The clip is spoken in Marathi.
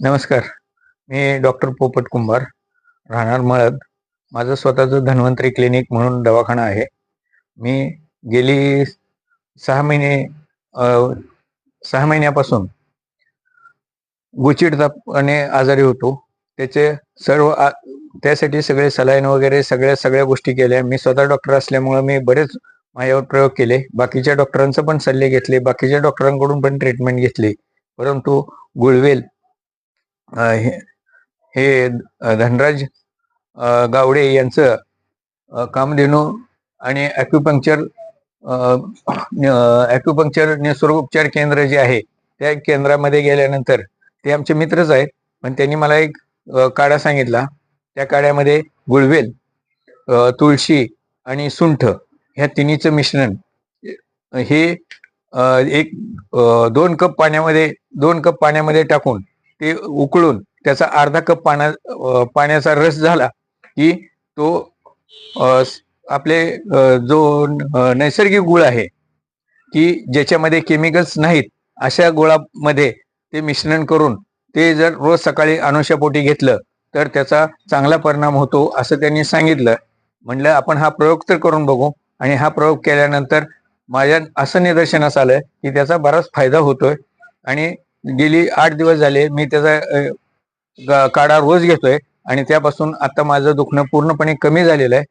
नमस्कार. मी डॉक्टर पोपट कुंभार राहणार मळद. माझं स्वतःचं धन्वंतरी क्लिनिक म्हणून दवाखाना आहे. मी गेली सहा महिने सहा महिन्यापासून गुचिडतापणे आजारी होतो. त्याचे सर्व आ- त्यासाठी सगळे सलाईन वगैरे सगळ्या सगळ्या गोष्टी केल्या. मी स्वतः डॉक्टर असल्यामुळे मी बरेच माझ्यावर प्रयोग केले. बाकीच्या डॉक्टरांचे पण सल्ले घेतले. बाकीच्या डॉक्टरांकडून पण ट्रीटमेंट घेतली. परंतु गुळवेल हे हे धनराज गावडे यांचं कामधेनू आणि ॲक्युपंक्चर ॲक्युपंक्चर निसर्गोपचार केंद्र जे आहे त्या केंद्रामध्ये गेल्यानंतर ते आमचे मित्रच आहेत. पण त्यांनी मला एक काढा सांगितला. त्या काढ्यामध्ये गुळवेल तुळशी आणि सुंठ ह्या तिन्हीचं मिश्रण. हे एक दोन कप पाण्यामध्ये दोन कप पाण्यामध्ये टाकून ते उकळून त्याचा अर्धा कप पाण्या पाण्याचा रस झाला की तो आपले जो नैसर्गिक गुळ आहे की ज्याच्यामध्ये केमिकल्स नाहीत अशा गुळामध्ये ते मिश्रण करून ते जर रोज सकाळी अनुषापोटी घेतलं तर त्याचा चांगला परिणाम होतो असं त्यांनी सांगितलं. म्हणलं आपण हा प्रयोग तर करून बघू. आणि हा प्रयोग केल्यानंतर माझ्या असं निदर्शनास आलं की त्याचा बराच फायदा होतोय. आणि गेली आठ दिवस झाले मी त्याचा काढा रोज घेतोय आणि त्यापासून आता माझं दुखणं पूर्णपणे कमी झालेलं आहे.